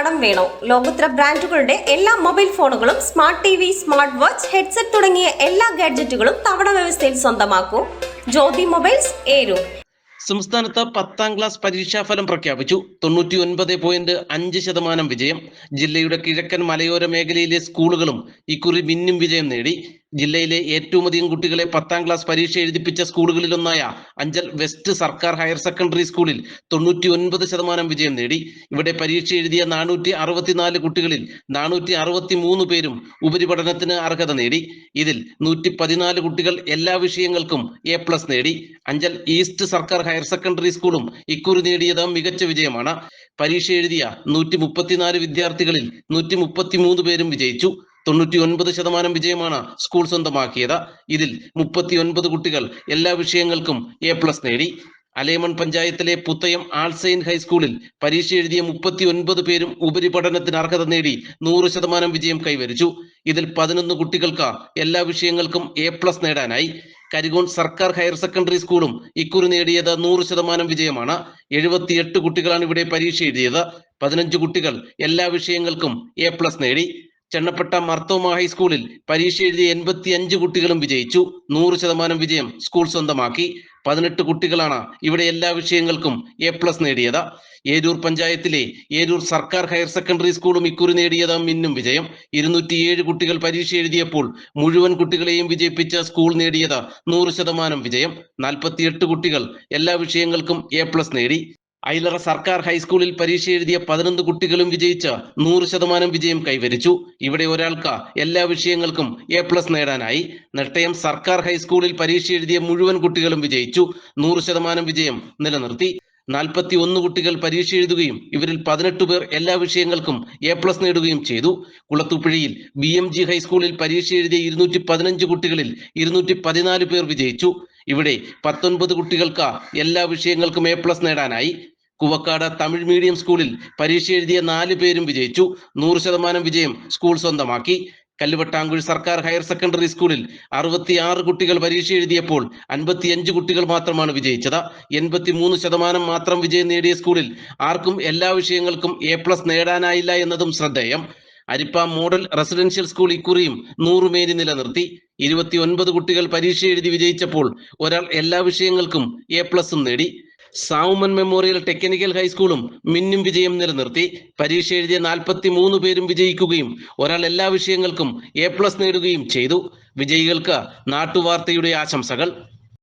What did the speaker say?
കടം വേണോ? ലോകോത്തര ബ്രാൻഡുകളുടെ എല്ലാ മൊബൈൽ ഫോണുകളും smart T V smart watch headset തുടങ്ങിയ എല്ലാ ഗാഡ്ജറ്റുകളും തവണ വ്യവസ്ഥയിൽ സ്വന്തമാക്കൂ. ജ്യോതി മൊബൈൽസ് ഏരു. സംസ്ഥാനത്ത് പത്താം ക്ലാസ് പരീക്ഷാഫലം പ്രഖ്യാപിച്ചു. തൊണ്ണൂറ്റി ഒൻപത് പോയിന്റ് അഞ്ച് ശതമാനം വിജയം. ജില്ലയുടെ കിഴക്കൻ മലയോര മേഖലയിലെ സ്കൂളുകളും ഇക്കുറി മിന്നും വിജയം നേടി. ജില്ലയിലെ ഏറ്റവും അധികം കുട്ടികളെ പത്താം ക്ലാസ് പരീക്ഷ എഴുതിപ്പിച്ച സ്കൂളുകളിലൊന്നായ അഞ്ചൽ വെസ്റ്റ് സർക്കാർ ഹയർ സെക്കൻഡറി സ്കൂളിൽ തൊണ്ണൂറ്റി ഒൻപത് ശതമാനം വിജയം നേടി. ഇവിടെ പരീക്ഷ എഴുതിയ നാനൂറ്റി അറുപത്തിനാല് കുട്ടികളിൽ നാനൂറ്റി അറുപത്തി മൂന്ന് പേരും ഉപരിപഠനത്തിന് അർഹത നേടി. ഇതിൽ നൂറ്റി പതിനാല് കുട്ടികൾ എല്ലാ വിഷയങ്ങൾക്കും എ പ്ലസ് നേടി. അഞ്ചൽ ഈസ്റ്റ് സർക്കാർ ഹയർ സെക്കൻഡറി സ്കൂളും ഇക്കുറി നേടിയത് മികച്ച വിജയമാണ്. പരീക്ഷ എഴുതിയ നൂറ്റി മുപ്പത്തിനാല് വിദ്യാർത്ഥികളിൽ നൂറ്റി മുപ്പത്തിമൂന്ന് പേരും വിജയിച്ചു. തൊണ്ണൂറ്റി ഒൻപത് ശതമാനം വിജയമാണ് സ്കൂൾ സ്വന്തമാക്കിയത്. ഇതിൽ മുപ്പത്തി ഒൻപത് കുട്ടികൾ എല്ലാ വിഷയങ്ങൾക്കും എ പ്ലസ് നേടി. അലേമൺ പഞ്ചായത്തിലെ പുത്തയം ആൾസൈൻ ഹൈസ്കൂളിൽ പരീക്ഷ എഴുതിയ മുപ്പത്തി ഒൻപത് പേരും ഉപരിപഠനത്തിന് അർഹത നേടി നൂറ് ശതമാനം വിജയം കൈവരിച്ചു. ഇതിൽ പതിനൊന്ന് കുട്ടികൾക്ക് എല്ലാ വിഷയങ്ങൾക്കും എ പ്ലസ് നേടാനായി. കരികോൺ സർക്കാർ ഹയർ സെക്കൻഡറി സ്കൂളും ഇക്കുറി നേടിയത് നൂറ് ശതമാനം വിജയമാണ്. എഴുപത്തിയെട്ട് കുട്ടികളാണ് ഇവിടെ പരീക്ഷ എഴുതിയത്. പതിനഞ്ച് കുട്ടികൾ എല്ലാ വിഷയങ്ങൾക്കും എ പ്ലസ് നേടി. ചെണ്ണപ്പെട്ട മർത്തോമ ഹൈസ്കൂളിൽ പരീക്ഷ എഴുതിയ എൺപത്തി അഞ്ച് കുട്ടികളും വിജയിച്ചു. നൂറ് ശതമാനം വിജയം സ്കൂൾ സ്വന്തമാക്കി. പതിനെട്ട് കുട്ടികളാണ് ഇവിടെ എല്ലാ വിഷയങ്ങൾക്കും എ പ്ലസ് നേടിയത്. ഏരൂർ പഞ്ചായത്തിലെ ഏരൂർ സർക്കാർ ഹയർ സെക്കൻഡറി സ്കൂളും ഇക്കുറി നേടിയത് മിന്നും വിജയം. ഇരുന്നൂറ്റിയേഴ് കുട്ടികൾ പരീക്ഷ എഴുതിയപ്പോൾ മുഴുവൻ കുട്ടികളെയും വിജയിപ്പിച്ച സ്കൂൾ നേടിയത് നൂറ് ശതമാനം വിജയം. നാൽപ്പത്തിയെട്ട് കുട്ടികൾ എല്ലാ വിഷയങ്ങൾക്കും എ പ്ലസ് നേടി. ഐലറ സർക്കാർ ഹൈസ്കൂളിൽ പരീക്ഷ എഴുതിയ പതിനൊന്ന് കുട്ടികളും വിജയിച്ച് നൂറ് ശതമാനം വിജയം കൈവരിച്ചു. ഇവിടെ ഒരാൾക്ക് എല്ലാ വിഷയങ്ങൾക്കും എ പ്ലസ് നേടാനായി. നെട്ടയം സർക്കാർ ഹൈസ്കൂളിൽ പരീക്ഷ എഴുതിയ മുഴുവൻ കുട്ടികളും വിജയിച്ചു. നൂറ് ശതമാനം വിജയം നിലനിർത്തി. നാൽപ്പത്തി ഒന്ന് കുട്ടികൾ പരീക്ഷ എഴുതുകയും ഇവരിൽ പതിനെട്ട് പേർ എല്ലാ വിഷയങ്ങൾക്കും എ പ്ലസ് നേടുകയും ചെയ്തു. കുളത്തുപുഴയിൽ ബി എം ജി ഹൈസ്കൂളിൽ പരീക്ഷ എഴുതിയ ഇരുന്നൂറ്റി പതിനഞ്ച് കുട്ടികളിൽ ഇരുന്നൂറ്റി പതിനാല് പേർ വിജയിച്ചു. ഇവിടെ പത്തൊൻപത് കുട്ടികൾക്ക് എല്ലാ വിഷയങ്ങൾക്കും എ പ്ലസ് നേടാനായി. കുവക്കാട് തമിഴ് മീഡിയം സ്കൂളിൽ പരീക്ഷ എഴുതിയ നാല് പേരും വിജയിച്ചു. നൂറ് ശതമാനം വിജയം സ്കൂൾ സ്വന്തമാക്കി. കല്ലുവട്ടാങ്കുഴി സർക്കാർ ഹയർ സെക്കൻഡറി സ്കൂളിൽ അറുപത്തിയാറ് കുട്ടികൾ പരീക്ഷ എഴുതിയപ്പോൾ അൻപത്തിയഞ്ച് കുട്ടികൾ മാത്രമാണ് വിജയിച്ചത്. എൺപത്തി മൂന്ന് ശതമാനം മാത്രം വിജയം നേടിയ സ്കൂളിൽ ആർക്കും എല്ലാ വിഷയങ്ങൾക്കും എ പ്ലസ് നേടാനായില്ല എന്നതും ശ്രദ്ധേയം. അരിപ്പ മോഡൽ റെസിഡൻഷ്യൽ സ്കൂൾ ഇക്കുറിയും നൂറുമേനി നിലനിർത്തി. ഇരുപത്തി ഒൻപത് കുട്ടികൾ പരീക്ഷ എഴുതി വിജയിച്ചപ്പോൾ ഒരാൾ എല്ലാ വിഷയങ്ങൾക്കും എ പ്ലസും നേടി. സാവുമൻ മെമ്മോറിയൽ ടെക്നിക്കൽ ഹൈസ്കൂളും മിന്നും വിജയം നിലനിർത്തി. പരീക്ഷ എഴുതിയ നാൽപ്പത്തി മൂന്ന് പേരും വിജയിക്കുകയും ഒരാൾ എല്ലാ വിഷയങ്ങൾക്കും എ പ്ലസ് നേടുകയും ചെയ്തു. വിജയികൾക്ക് നാട്ടുവാർത്തയുടെ ആശംസകൾ.